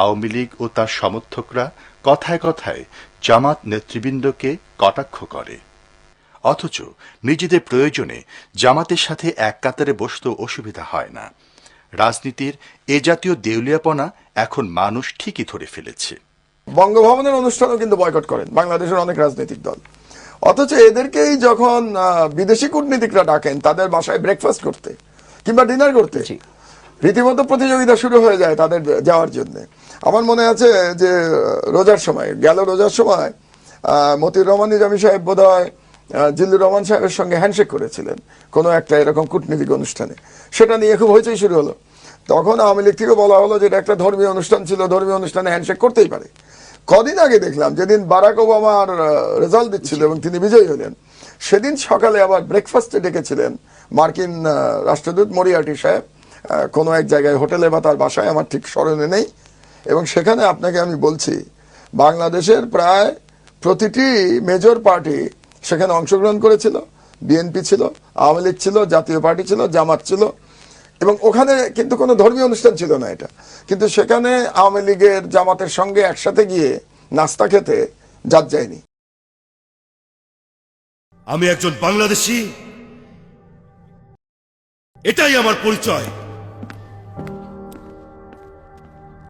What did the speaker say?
আওয়ামী লীগ ও তার সমর্থকরা কথায় কথায় জামাত নেতৃবৃন্দকে কটাক্ষ করে। অথচ নিজেদের প্রয়োজনে জামাতের সাথে এক কাতারে বসতেও অসুবিধা হয় না। রাজনীতির এ জাতীয় দেউলিয়াপনা এখন মানুষ ঠিকই ধরে ফেলেছে। বঙ্গভবনের অনুষ্ঠানও কিন্তু বয়কট করেন বাংলাদেশের অনেক রাজনৈতিক দল। অথচ এদেরকেই যখন বিদেশি কূটনীতিকরা ডাকেন তাদের বাসায় ব্রেকফাস্ট করতে কিংবা ডিনার করতে রীতিমতো প্রতিযোগিতা শুরু হয়ে যায় তাদের যাওয়ার জন্য। আমার মনে আছে যে রোজার সময়, গেল রোজার সময় মতির রহমান নিজামী সাহেব বোধ হয় জিল্লুর রহমান সাহেবের সঙ্গে হ্যান্ডশেক করেছিলেন কোনো একটা এরকম কূটনীতিক অনুষ্ঠানে। সেটা নিয়ে খুব হইচই শুরু হলো। তখন আওয়ামী লীগ থেকে বলা হলো যে এটা একটা ধর্মীয় অনুষ্ঠান ছিল, ধর্মীয় অনুষ্ঠানে হ্যান্ডশেক করতেই পারে। কদিন আগে দেখলাম যেদিন বারাক ওবামার রেজাল্ট দিচ্ছিল এবং তিনি বিজয়ী হলেন, সেদিন সকালে আবার ব্রেকফাস্টে ডেকেছিলেন মার্কিন রাষ্ট্রদূত মরিয়াটি সাহেব। কোনো এক জায়গায় হোটেলে বা তার বাসায়, আমার ঠিক স্মরণে নেই। এবং সেখানে আপনাকে আমি বলছি, বাংলাদেশের প্রায় প্রতিটি মেজর পার্টি সেখানে অংশগ্রহণ করেছিল। বিএনপি ছিল, আওয়ামী লীগ ছিল, জাতীয় পার্টি ছিল, জামাত ছিল। এবং ওখানে কিন্তু কোনো ধর্মীয় অনুষ্ঠান ছিল না এটা। কিন্তু সেখানে আওয়ামী লীগের জামাতের সঙ্গে একসাথে গিয়ে নাস্তা খেতে যাত যায়নি। আমি একজন বাংলাদেশি। এটাই আমার পরিচয়।